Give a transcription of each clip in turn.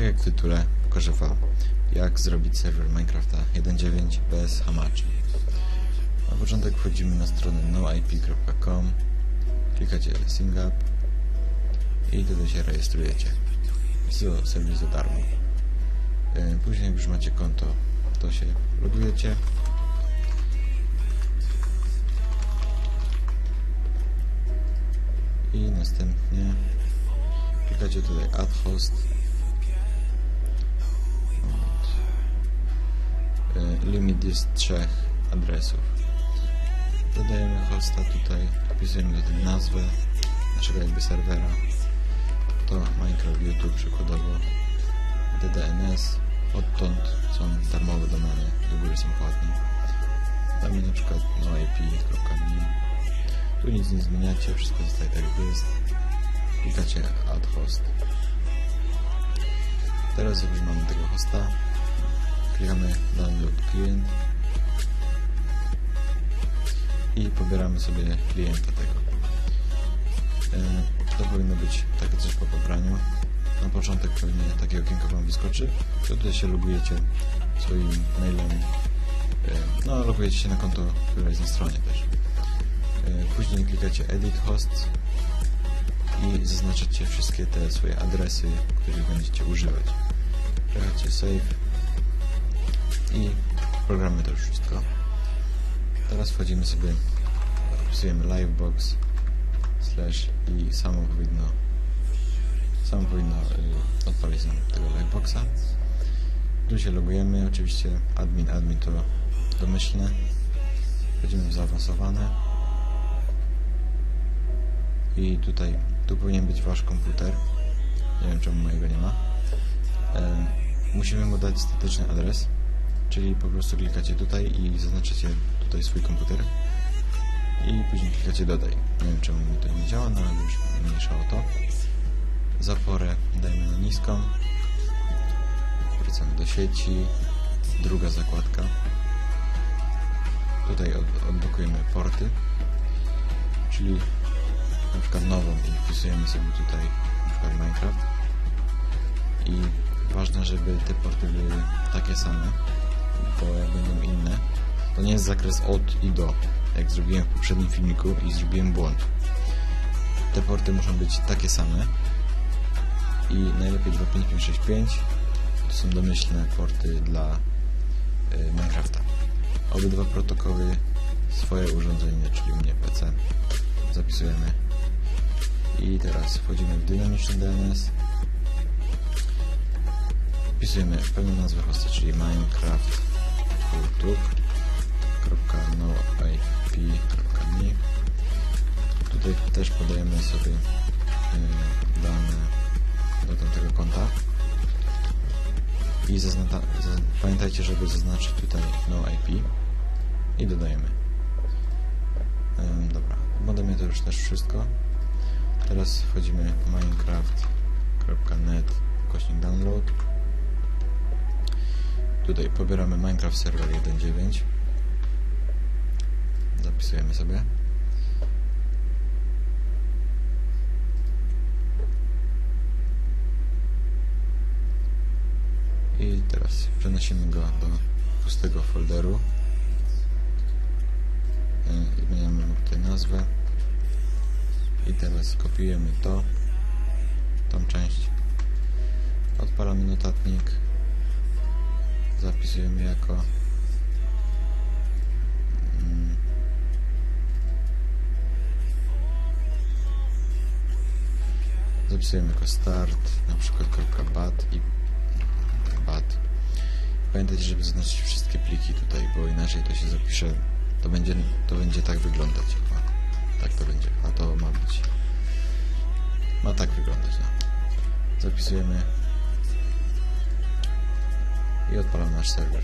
jak w tytule Wam, jak zrobić serwer Minecrafta 1.9 bez hamaczy. Na początek wchodzimy na stronę noip.com, klikacie Sign Up i tutaj się rejestrujecie. Jest to serwis za darmo. E, Później jak już macie konto, to się logujecie. I następnie klikacie tutaj Add Host. Limit jest trzech adresów. Dodajemy hosta tutaj, wpisujemy nazwę naszego jakby serwera. To Minecraft YouTube przykładowo. DDNS. Odtąd są darmowe domeny, do góry są płatne. Damy na przykład noip.me Tu nic nie zmieniacie, wszystko zostaje tak jak jest. Klikacie Add Host. Teraz już mamy tego hosta, klikamy Download Client i pobieramy sobie klienta tego. E, To powinno być takie coś po pobraniu. Na początek pewnie takie okienko Wam wyskoczy. Tutaj się logujecie swoim mailem. E, No, logujecie się na konto, które jest na stronie też. E, Później klikacie Edit Hosts i zaznaczacie wszystkie te swoje adresy, których będziecie używać. Klikacie Save i w programie to już wszystko. Teraz wchodzimy sobie, wpisujemy livebox slash i samo powinno samo powinno y, odpalić nam tego liveboxa. Tu się logujemy, oczywiście admin, admin to domyślne. Wchodzimy w zaawansowane i tutaj, tu powinien być wasz komputer. Nie wiem czemu mojego nie ma. E, musimy mu dać statyczny adres, czyli po prostu klikacie tutaj i zaznaczacie tutaj swój komputer i później klikacie dodaj. Nie wiem czemu mi to nie działa, no ale już mniejsza o to. Zaporę dajmy na niską. Wracamy do sieci. Druga zakładka. Tutaj od, odblokujemy porty, czyli na przykład nową i wpisujemy sobie tutaj na przykład Minecraft. I ważne, żeby te porty były takie same, jak będą inne, to nie jest zakres od i do, jak zrobiłem w poprzednim filmiku i zrobiłem błąd. Te porty muszą być takie same. I najlepiej 25565 to są domyślne porty dla y, Minecrafta. Obydwa protokoły swoje urządzenie, czyli u mnie PC zapisujemy. I teraz wchodzimy w dynamiczny DNS wpisujemy pełną nazwę hosta, czyli Minecraft youtube.noip.me Tutaj też podajemy sobie y, dane do tamtego konta. I pamiętajcie, żeby zaznaczyć tutaj no IP i dodajemy. Ym, dobra, modemie to już też wszystko. Teraz wchodzimy minecraft.net kośnik download Tutaj pobieramy Minecraft Server 1.9 Zapisujemy sobie. I teraz przenosimy go do pustego folderu. Yy, Zmieniamy mu tutaj nazwę. I teraz kopiujemy to tą część. Odpalamy notatnik zapisujemy jako mm, zapisujemy jako start na przykład .bat i bat pamiętajcie żeby zaznaczyć wszystkie pliki tutaj bo inaczej to się zapisze to będzie, to będzie tak wyglądać chyba tak to będzie, a to ma być ma tak wyglądać no. zapisujemy i odpalam nasz serwer.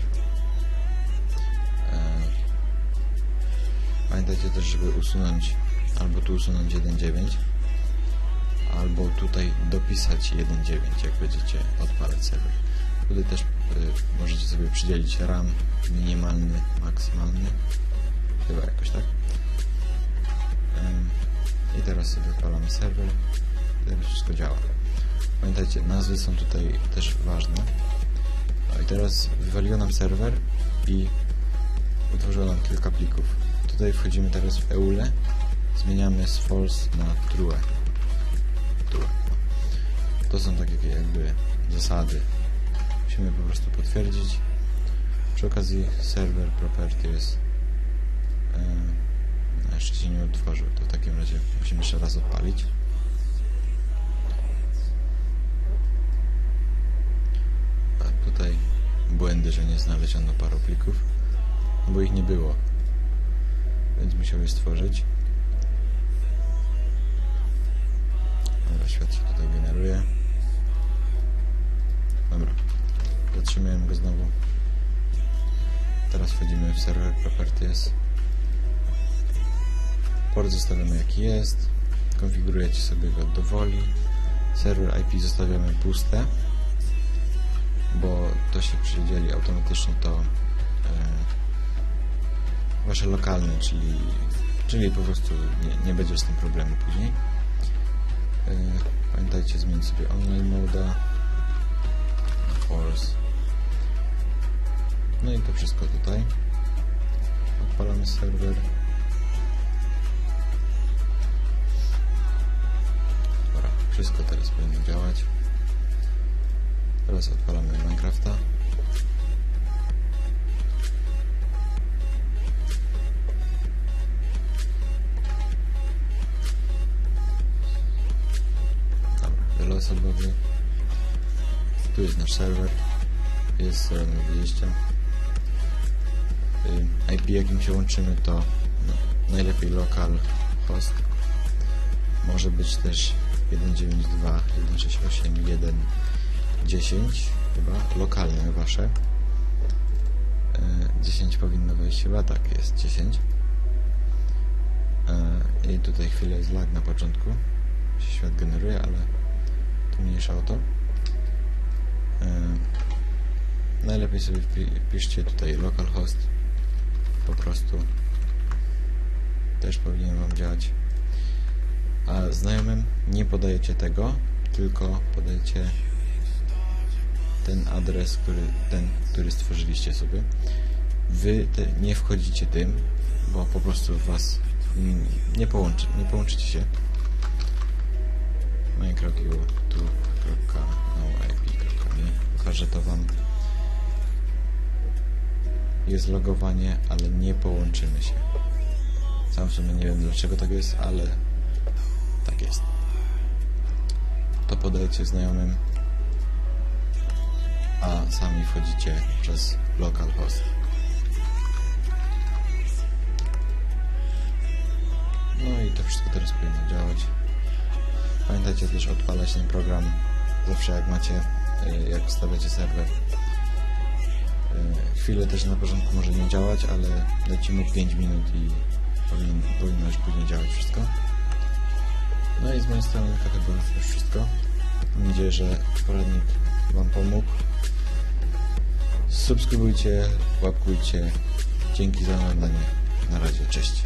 E, Pamiętajcie też, żeby usunąć albo tu usunąć 1.9 albo tutaj dopisać 1.9 jak będziecie odpalać serwer. Tutaj też y, możecie sobie przydzielić RAM minimalny, maksymalny chyba jakoś tak i teraz sobie odpalamy serwer teraz wszystko działa Pamiętajcie, nazwy są tutaj też ważne. No i teraz wywaliło nam serwer i utworzyło nam kilka plików. Tutaj wchodzimy teraz w EULE, zmieniamy z false na true. true. To są takie jakby zasady. Musimy po prostu potwierdzić. Przy okazji server properties yy, jeszcze się nie utworzył, to w takim razie musimy jeszcze raz odpalić. A tutaj że nie znaleziono paru plików, bo ich nie było. Więc musiał je stworzyć. Dobra, świat się tutaj generuje. Dobra, zatrzymałem go znowu. Teraz wchodzimy w server properties. Port zostawiamy jaki jest. Konfigurujecie sobie go do woli. Serwer IP zostawiamy puste, bo to się przydzieli automatycznie to e, wasze lokalne, czyli, czyli po prostu nie, nie będzie z tym problemu później. E, pamiętajcie zmienić sobie online mode, force. No i to wszystko tutaj. Odpalamy serwer. Dobra, wszystko teraz powinno działać. Teraz odpalamy Minecrafta. Dobra, wieloosobowy. Tu jest nasz serwer. Jest serwer wyjścia. IP jakim się łączymy to no, najlepiej local host. Może być też 192.168.1.10 chyba, lokalne wasze. E, 10 powinno wejść chyba, tak, jest 10. E, I tutaj chwilę jest lag na początku. Się świat generuje, ale tu mniejsza o to. E, najlepiej sobie wpi- wpiszcie tutaj localhost po prostu też powinien wam działać a znajomym nie podajecie tego, tylko podajecie ten adres, który, ten, który stworzyliście sobie. Wy te, nie wchodzicie tym, bo po prostu was nie połączy, nie połączycie się. minecraft.youtube.noip.me Pokażę to wam. Jest logowanie, ale nie połączymy się. Sam w sumie nie wiem dlaczego tak jest, ale tak jest. To podajcie znajomym, a sami wchodzicie przez localhost. No i to wszystko teraz powinno działać. Pamiętajcie też odpalać ten program zawsze jak macie, y, jak wstawiacie serwer. Y, Chwilę też na początku może nie działać, ale dajcie mu 5 minut i powinien, powinno już później działać wszystko. No i z mojej strony to chyba już wszystko. Mam nadzieję, że poradnik Wam pomógł subskrybujcie, łapkujcie. Dzięki za oglądanie. Na razie, cześć.